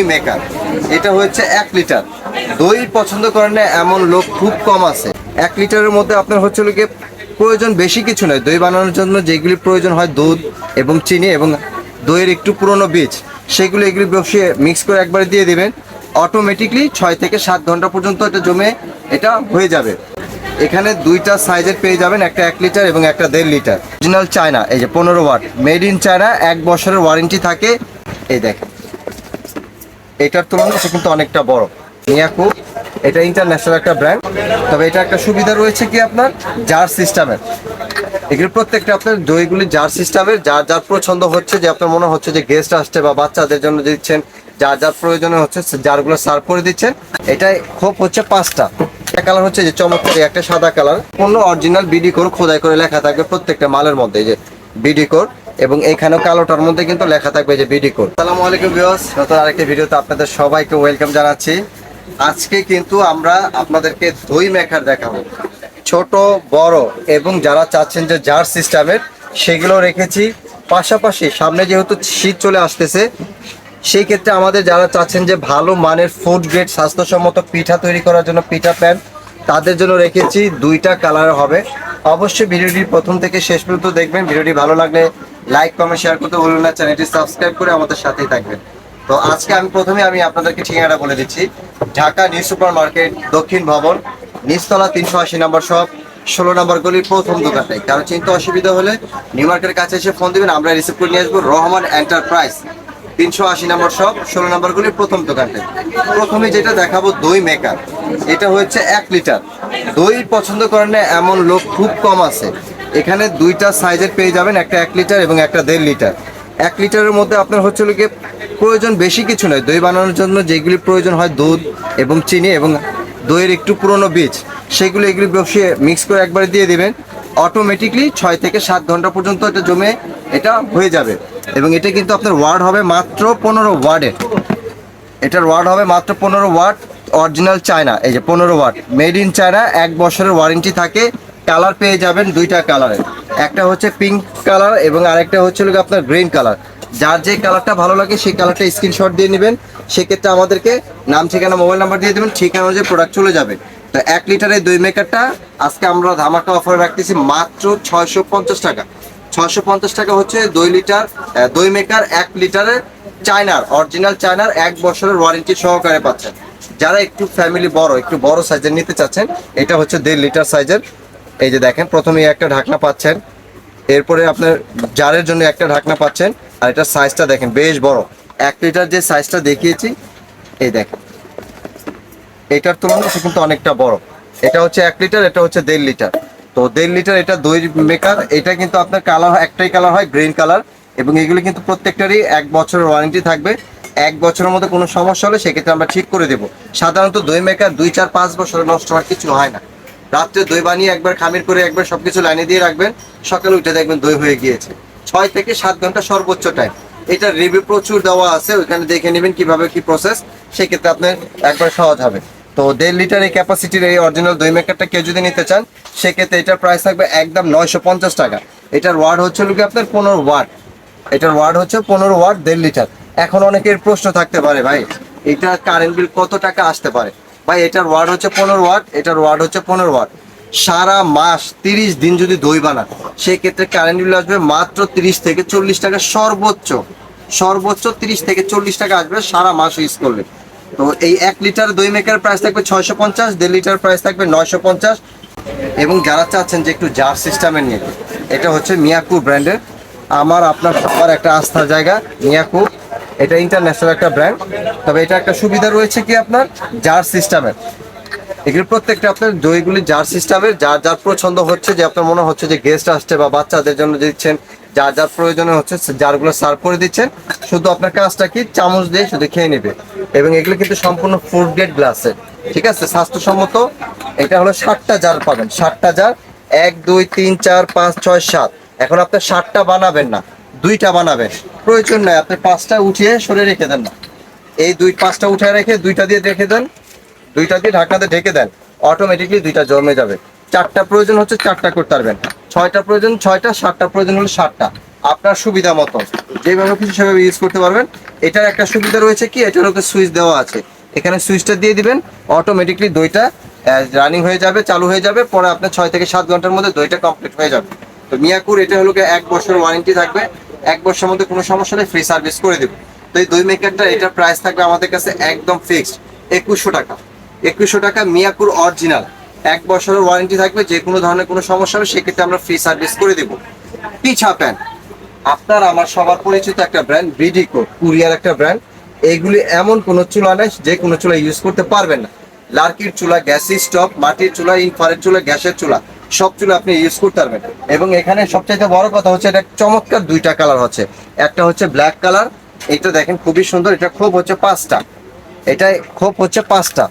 দই মেকার এটা হচ্ছে এক লিটার দই পছন্দ করেন না এমন লোক খুব কম আছে। এক লিটারের মধ্যে আপনার হচ্ছে গিয়ে প্রয়োজন বেশি কিছু নয়। দই বানানোর জন্য যেগুলি প্রয়োজন হয় দুধ এবং চিনি এবং দইয়ের একটু পুরনো বীজ, সেগুলো এগুলি বসিয়ে মিক্স করে একবারে দিয়ে দিবেন। অটোমেটিকলি ছয় থেকে সাত ঘণ্টা পর্যন্ত এটা জমে এটা হয়ে যাবে। এখানে দুইটা সাইজের পেয়ে যাবেন, একটা এক লিটার এবং একটা দেড় লিটার অরিজিনাল চায়না এই যে পনেরো ওয়াট মেড ইন চায়না এক বছরের ওয়ারেন্টি থাকে। এই দেখেন। এটার তুলনায় এটা কিন্তু অনেকটা বড়। মিয়াকু, এটা ইন্টারন্যাশনাল একটা ব্র্যান্ড তবে এটা একটা সুবিধা রয়েছে কি আপনার? জার সিস্টেমের। এগুলো প্রত্যেকটা আপনার দইগুলি জার সিস্টেমের, যার যার পছন্দ হচ্ছে, যে আপনার মনে হচ্ছে যে গেস্ট আসছে বা বাচ্চাদের জন্য দিচ্ছেন, যার যার প্রয়োজনে হচ্ছে জারগুলো সার্ভ করে দিচ্ছেন, এটাই খোপ হচ্ছে পাঁচটা। একটা কালার হচ্ছে যে চমৎকার, একটা সাদা কালার পূর্ণ অরিজিনাল বিডি কোর খোদাই করে লেখা থাকবে প্রত্যেকটা মালের মধ্যে যে বিডি কোর এবং এখানেও কালোটার মধ্যে কিন্তু লেখা থাকবে যে বিডি কোড। সালামু আলাইকুম ভিউয়ার্স, নতুন আরেকটি ভিডিওতে আপনাদের সবাইকে ওয়েলকাম জানাচ্ছি। আজকে কিন্তু আমরা আপনাদেরকে দই মেকার দেখাবো। ছোট, বড় এবং যারা চাচ্ছেন যে জার সিস্টেমের, সেগুলো রেখেছি। পাশাপাশি সামনে যেহেতু শীত চলে আসতেছে, সেই ক্ষেত্রে আমাদের যারা চাচ্ছেন যে ভালো মানের ফুড গ্রেড স্বাস্থ্যসম্মত পিঠা তৈরি করার জন্য পিঠা প্যান, তাদের জন্য রেখেছি। দুইটা কালার হবে। অবশ্যই ভিডিওটি প্রথম থেকে শেষ পর্যন্ত দেখবেন। ভিডিওটি ভালো লাগলে লাইক কমেন্ট শেয়ার করতে ভুলবেন না, চ্যানেলটি সাবস্ক্রাইব করে আমাদের সাথেই থাকবেন। তো আজকে আমি প্রথমে আমি আপনাদেরকে ঠিকানাটা বলে দিচ্ছি। ঢাকা নিউ সুপার মার্কেট দক্ষিণ ভবন, নিচতলা তিনশো আশি নম্বর শপ, ষোলো নম্বর গলির প্রথম দোকানটাই কারও চিন্তা অসুবিধা হলে নিউ মার্কেটের কাছে এসে ফোন দিবেন, আমরা রিসিভ করে নিয়ে আসব রহমান এন্টারপ্রাইজ তিনশো আশি নম্বর শপ, ষোলো নম্বর গলির প্রথম দোকানটাই প্রথমে যেটা দেখাবো, দই মেকার এটা হচ্ছে এক লিটার দই পছন্দ করেন না, এমন লোক খুব কম আছে। এখানে দুইটা সাইজের পেয়ে যাবেন, একটা এক লিটার এবং একটা দেড় লিটার। এক লিটারের মধ্যে আপনার হচ্ছে গিয়ে প্রয়োজন বেশি কিছু নয়, দই বানানোর জন্য যেগুলি প্রয়োজন হয় দুধ এবং চিনি এবং দইয়ের একটু পুরনো বীজ, সেগুলো এগুলি বসিয়ে মিক্স করে একবারে দিয়ে দেবেন। অটোমেটিকলি ছয় থেকে সাত ঘণ্টা পর্যন্ত এটা জমে এটা হয়ে যাবে এবং এটা কিন্তু আপনার ওয়ার্ড হবে মাত্র পনেরো ওয়ার্ডের এটার ওয়ার্ড হবে মাত্র পনেরো ওয়াট অরিজিনাল চায়না, এই যে পনেরো ওয়াট মেড ইন চায়না এক বছরের ওয়ারেন্টি থাকে। কালার পেয়ে যাবেন দুইটা কালারের একটা হচ্ছে পিঙ্ক কালার এবং আরেকটা হচ্ছে আপনার গ্রিন কালার। যার যে কালারটা ভালো লাগে সেই কালারটা স্ক্রিনশট দিয়ে নেবেন। সেক্ষেত্রে আমাদেরকে নাম, ঠিকানা মোবাইল নাম্বার দিয়ে দেবেন। ঠিকানা অনুযায়ী প্রোডাক্ট চলে যাবে। তো এক লিটারের দুই মেকারটা আজকে আমরা ধামাকা অফারে রাখতেছি মাত্র ছয়শো পঞ্চাশ টাকা। ছয়শো পঞ্চাশ টাকা হচ্ছে দুই লিটার দুই মেকার এক লিটারের চায়নার অরিজিনাল চায়নার এক বছরের ওয়ারেন্টি সহকারে পাচ্ছেন। যারা একটু ফ্যামিলি বড়, একটু বড় সাইজের নিতে চাচ্ছেন, এটা হচ্ছে দেড় লিটার সাইজের এই যে দেখেন, প্রথমেই একটা ঢাকনা পাচ্ছেন। এরপরে আপনার জারের জন্য একটা ঢাকনা পাচ্ছেন। আর এটার সাইজটা দেখেন, বেশ বড়। এক লিটার যে সাইজটা দেখিয়েছি, এই দেখেন। এটার তুলনায় সে কিন্তু অনেকটা বড়। এটা হচ্ছে এক লিটার এটা হচ্ছে দেড় লিটার তো দেড় লিটার এটা দই মেকার এটা কিন্তু আপনার কালার একটাই কালার হয় গ্রিন কালার এবং এগুলো কিন্তু প্রত্যেকটারই এক বছরের ওয়ারেন্টি থাকবে। এক বছরের মধ্যে কোনো সমস্যা হলে সেক্ষেত্রে আমরা ঠিক করে দেবো। সাধারণত দই মেকার দুই, চার, পাঁচ বছর নষ্ট হওয়ার কিছু হয় না। রাত্রে দই বানিয়ে একবার খামির করে একবার সবকিছু লাইনে দিয়ে রাখবেন। সকালে উঠে দেখবেন দই হয়ে গিয়েছে। ছয় থেকে সাত ঘণ্টা সর্বোচ্চ টাইম এটা রিভিউ প্রচুর দেওয়া আছে, ওইখানে দেখে নেবেন কীভাবে কি প্রসেস সেক্ষেত্রে আপনার একবার সহজ হবে। তো দেড় লিটার এই ক্যাপাসিটির এই অরিজিনাল দই মেকারটা কেউ যদি নিতে চান, সেক্ষেত্রে এটার প্রাইস থাকবে একদম নয়শো পঞ্চাশ টাকা। এটার ওয়ার্ড হচ্ছে লোকে আপনার পনেরো ওয়ার্ড এটার ওয়ার্ড হচ্ছে পনেরো ওয়ার্ড দেড় লিটার এখন অনেকের প্রশ্ন থাকতে পারে ভাই এটা কারেন্ট বিল কত টাকা আসতে পারে? ভাই, এটার ওয়ার্ড হচ্ছে পনেরো ওয়াট এটার ওয়ার্ড হচ্ছে পনেরো ওয়াট সারা মাস তিরিশ দিন যদি দই বানান, সেক্ষেত্রে কারেন্ট বিল আসবে মাত্র তিরিশ থেকে চল্লিশ টাকা, সর্বোচ্চ। সর্বোচ্চ তিরিশ থেকে চল্লিশ টাকা আসবে সারা মাস ইউজ করলে। তো এই এক লিটার দই মেকার প্রাইস থাকবে ছয়শো পঞ্চাশ, দেড় লিটার প্রাইস থাকবে নয়শো পঞ্চাশ। এবং যারা চাচ্ছেন যে একটু জার সিস্টেমের নিয়ে, এটা হচ্ছে মিয়াকু ব্র্যান্ডের আমার, আপনার সবার একটা আস্থার জায়গা, মিয়াকু। এটা ইন্টারন্যাশনাল একটা ব্র্যান্ড তবে এটা একটা সুবিধা রয়েছে কি আপনার? জার সিস্টেমের এগুলো প্রত্যেকটা আপনার দইগুলি জার সিস্টেমের যার যার পছন্দ হচ্ছে, যে আপনার মনে হচ্ছে যে গেস্ট আসছে বা বাচ্চাদের জন্য দিচ্ছেন, যার যার প্রয়োজনে হচ্ছে জারগুলো সার্ভ করে দিচ্ছেন, শুধু আপনার কাজটা কি? চামচ দিয়ে শুধু খেয়ে নেবে। এবং এগুলো কিন্তু সম্পূর্ণ ফুড গ্রেড গ্লাসের ঠিক আছে? স্বাস্থ্যসম্মত, এটা হলো ষাটটা জার পাবেন। ষাটটা জার এক, দুই, তিন, চার, পাঁচ, ছয়, সাত। এখন আপনার ষাটটা বানাবেন না। দুইটা বানাবেন প্রয়োজন নয় আপনি পাঁচটা উঠিয়ে সরে রেখে দেন না। এই দুই, পাঁচটা উঠে রেখে দুইটা দিয়ে রেখে দেন। দুইটা দিয়ে ঢাকনাতে ঢেকে দেন অটোমেটিকলি দুইটা জমে যাবে। চারটা প্রয়োজন হচ্ছে চারটা করতে পারবেন। ছয়টা প্রয়োজন ছয়টা, সাতটা প্রয়োজন হলে সাতটা। আপনার সুবিধা মতো। যেভাবে খুশি সেভাবে ইউজ করতে পারবেন। এটার একটা সুবিধা রয়েছে কি? এটার ওকে সুইচ দেওয়া আছে। এখানে সুইচটা দিয়ে দিবেন অটোমেটিকলি দইটা রানিং হয়ে যাবে, চালু হয়ে যাবে। পরে আপনার ছয় থেকে সাত ঘণ্টার মধ্যে দইটা কমপ্লিট হয়ে যাবে। তো মিয়াকুর, এটা হলো এক বছর ওয়ারেন্টি থাকবে। এক বছরের মধ্যে কোনো সমস্যা নেই ফ্রি সার্ভিস করে দেবো। তো এই দুই মেকারটা এটার প্রাইস থাকবে আমাদের কাছে একদম ফিক্সড একুশশো টাকা। একুশশো টাকা মিয়াকুর অরিজিনাল এক বছরের ওয়ারেন্টি থাকবে, যে কোনো ধরনের কোনো সমস্যা হবে, সেক্ষেত্রে আমরা ফ্রি সার্ভিস করে দেবো। পিছা প্যান্ট আপনার, আমার সবার পরিচিত একটা ব্র্যান্ড বিডিকো কুরিয়ার একটা ব্র্যান্ড এইগুলি এমন কোনো চুলা নেই, যে কোনো চুলা ইউজ করতে পারবেন না। লার্কির চুলা গ্যাস স্টপ মাটির চুলা ইনফারের চুলা, গ্যাসের চুলা। সব চুলা আপনি ইউজ করতে পারবেন। এবং এখানে সবচাইতে বড় কথা হচ্ছে, এটা চমৎকার দুইটা কালার হচ্ছে। একটা হচ্ছে ব্ল্যাক কালার এটা দেখেন খুবই সুন্দর, এটা খুব হচ্ছে পাঁচটা। এটা খোপ হচ্ছে পাঁচটা।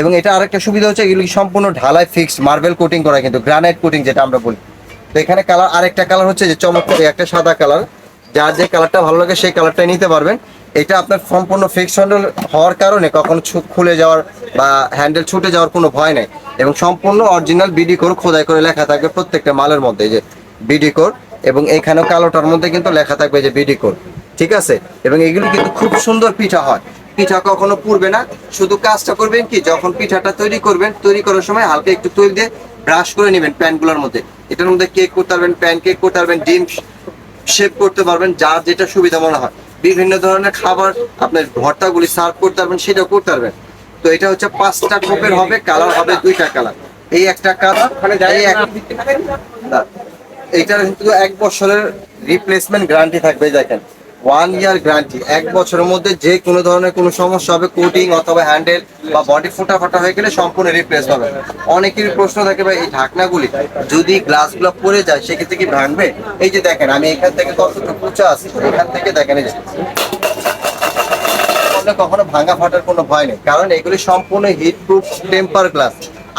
এবং এটা আরেকটা সুবিধা হচ্ছে, এগুলি সম্পূর্ণ ঢালাই ফিক্সড মার্বেল কোটিং করা কিন্তু গ্রানাইট কোটিং যেটা আমরা বলি। তো এখানে কালার আরেকটা কালার হচ্ছে যে চমৎকার, একটা সাদা কালার যার যে কালারটা ভালো লাগে, সেই কালারটাই নিতে পারবেন। এটা আপনার সম্পূর্ণ ফিক্স হ্যান্ডেল হওয়ার কারণে কখনো খুলে যাওয়ার বা হ্যান্ডেল ছুটে যাওয়ার কোনো ভয় নেই। এবং সম্পূর্ণ অরিজিনাল বিডি কোর খোদাই করে লেখা থাকবে প্রত্যেকটা মালের মধ্যে যে বিডি কোর এবং এখানেও কালোটার মধ্যে কিন্তু লেখা থাকবে যে বিডি কোর ঠিক আছে? এবং এগুলি কিন্তু খুব সুন্দর পিঠা হয়। পিঠা কখনো পুড়বে না, শুধু কাজটা করবেন কি, যখন পিঠাটা তৈরি করবেন, তৈরি করার সময় হালকা একটু তৈল দিয়ে ব্রাশ করে নেবেন প্যানগুলোর মধ্যে। এটার মধ্যে কেক করতে পারবেন প্যান কেক করতে পারবেন, ডিম শেপ করতে পারবেন, যার যেটা সুবিধা মনে হয়। বিভিন্ন ধরনের খাবার আপনার ভর্তাগুলি সার্ভ করতে পারবেন সেটাও করতে পারবেন। তো এটা হচ্ছে পাঁচটা কোপের হবে কালার হবে দুইটা কালার এই একটা কালার এই এইটার কিন্তু এক বছরের রিপ্লেসমেন্ট গ্যারান্টি থাকবে দেখেন। One year guarantee. এক বছরের মধ্যে যে কোনো ধরনের কোনো সমস্যা হবে কোটিং অথবা হ্যান্ডেল বা বডি ফুটা ফাটা হয়ে গেলে সম্পূর্ণ রিপ্লেস হবে। অনেকেরই প্রশ্ন থাকে ভাই, এই ঢাকনাগুলি যদি গ্লাসগুলো পরে যায়, সেক্ষেত্রে কি ভাঙবে? এই যে দেখেন, আমি এখান থেকে কতটুকু উঁচা আছি, এখান থেকে দেখেন এই যে। কখনো ভাঙা ফাটার কোনো ভয় নেই, কারণ এগুলি সম্পূর্ণ heat proof temper glass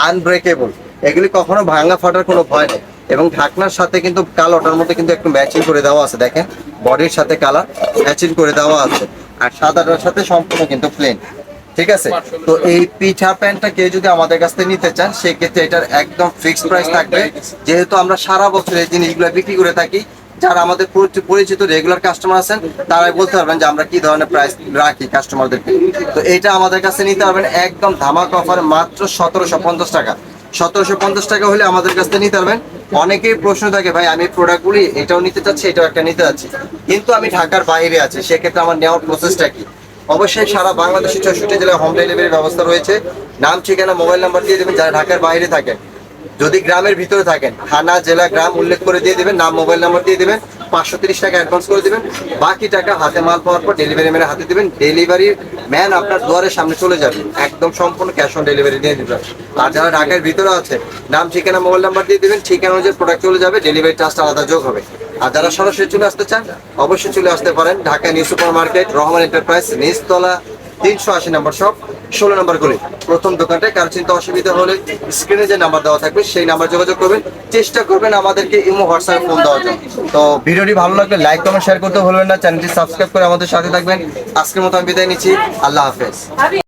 unbreakable এগুলি কখনো ভাঙা ফাটার কোনো ভয় নেই। এবং ঢাকনার সাথে কিন্তু কালোটার মধ্যে কিন্তু একটু ম্যাচিং করে দেওয়া আছে, দেখেন। বডির সাথে কালার ম্যাচিং করে দেওয়া আছে। আর সাদাটার সাথে সম্পূর্ণ কিন্তু প্লেন ঠিক আছে? তো এই পিঠা প্যান্টটা কেউ যদি আমাদের কাছ থেকে নিতে চান, সেক্ষেত্রে এটার একদম ফিক্সড প্রাইস থাকবে। যেহেতু আমরা সারা বছর এই জিনিসগুলো বিক্রি করে থাকি, যারা আমাদের পরিচি- পরিচিত রেগুলার কাস্টমার আছেন, তারাই বলতে পারবেন যে আমরা কি ধরনের প্রাইস রাখি কাস্টমারদেরকে তো এটা আমাদের কাছে নিতে পারবেন একদম ধামাক অফার মাত্র সতেরোশো পঞ্চাশ টাকা। সতেরোশো পঞ্চাশ টাকা হলে আমাদের কাছ থেকে নিতে পারবেন। অনেকেই প্রশ্ন থাকে, ভাই, আমি প্রোডাক্টগুলি এটাও নিতে চাচ্ছি, এটাও একটা নিতে চাচ্ছি। কিন্তু আমি ঢাকার বাইরে আছি, সেক্ষেত্রে আমার নেওয়ার প্রসেসটা কি? অবশ্যই সারা বাংলাদেশের চৌষট্টি জেলায় হোম ডেলিভারির ব্যবস্থা রয়েছে। নাম, ঠিকানা মোবাইল নাম্বার দিয়ে দেবেন, যারা ঢাকার বাইরে থাকেন। যদি গ্রামের ভিতরে থাকেন, থানা, জেলা, গ্রাম উল্লেখ করে দিয়ে দেবেন, নাম মোবাইল নাম্বার দিয়ে দিবেন। পাঁচশো তিরিশ টাকা অ্যাডভান্স করে দিবেন। বাকি টাকা হাতে মাল পাওয়ার পর ডেলিভারি ম্যানের হাতে দিবেন। ডেলিভারি ম্যান আপনার দুয়ারের সামনে চলে যাবে। একদম সম্পূর্ণ ক্যাশ অন ডেলিভারি দিয়ে দেবেন। আর যারা ঢাকার ভিতরে আছে, নাম, ঠিকানা মোবাইল নাম্বার দিয়ে দিবেন। ঠিকানা অনুযায়ী প্রোডাক্ট চলে যাবে ডেলিভারি চার্জটা আলাদা যোগ হবে। আর যারা সরাসরি চলে আসতে চান, অবশ্যই চলে আসতে পারেন Dhaka new super market Rahman enterprise নিচতলা তিনশো আশি নম্বর শপ ষোলো নম্বর করে প্রথম দোকানটায় কারও চিন্তা অসুবিধা হলে স্ক্রিনে যে নাম্বার দেওয়া থাকবে, সেই নাম্বার যোগাযোগ করবেন। চেষ্টা করবেন আমাদেরকে ইমো, হোয়াটসঅ্যাপে ফোন দেওয়ার জন্য। তো ভিডিওটি ভালো লাগলে লাইক কমেন্ট শেয়ার করতে ভুলবেন না। চ্যানেলটি সাবস্ক্রাইব করে আমাদের সাথে থাকবেন। আজকের মতো আমি বিদায় নিচ্ছি। আল্লাহ হাফেজ।